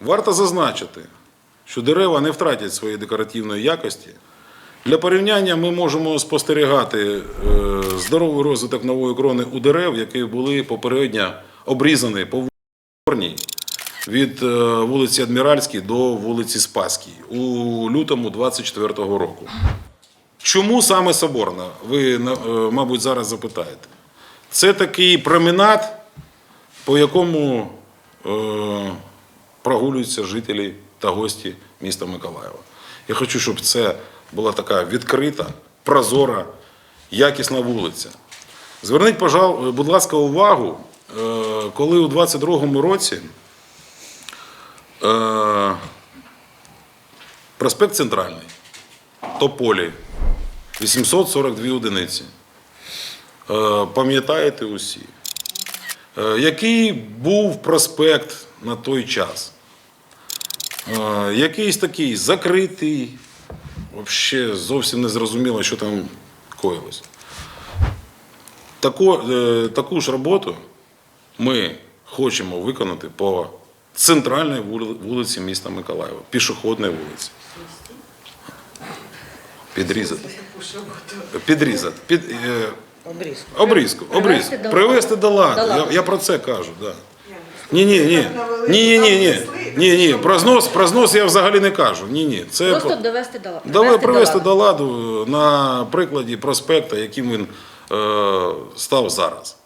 Варто зазначити, що дерева не втратять своєї декоративної якості. Для порівняння ми можемо спостерігати е, здоровий розвиток нової крони у дерев, які були попередньо обрізані по Горній від е, вулиці Адміральській до вулиці Спаській у лютому 24-го року. Чому саме Соборна? Ви, е, мабуть, зараз запитаєте. Це такий променад, по якому прогулюються жителі та гості міста Миколаєва. Я хочу, щоб це була така відкрита, прозора, якісна вулиця. Зверніть, будь ласка, увагу, е, коли у 22-му році е, проспект Центральний, Тополі, 842 одиниці. Е, Пам'ятаєте усі, який був проспект на той час? Якийсь такий закритий, взагалі зовсім не зрозуміло, що там коїлось. Таку, е, таку ж роботу ми хочемо виконати по центральній вулиці міста Миколаєва, пішохідній вулиці. Підрізати. Підрізати. Під, е, Обрізку. обрізку. Обрізку. до Привести ладу. До ладу. Я, я про це кажу, Да. Ні, ні, ні. Ні, ні, ні, ні. Ні, ні. Про знос, про знос я взагалі не кажу. Ні, ні. Це Просто довести до ладу. Давай привести до ладу на прикладі проспекта, яким він е, став зараз.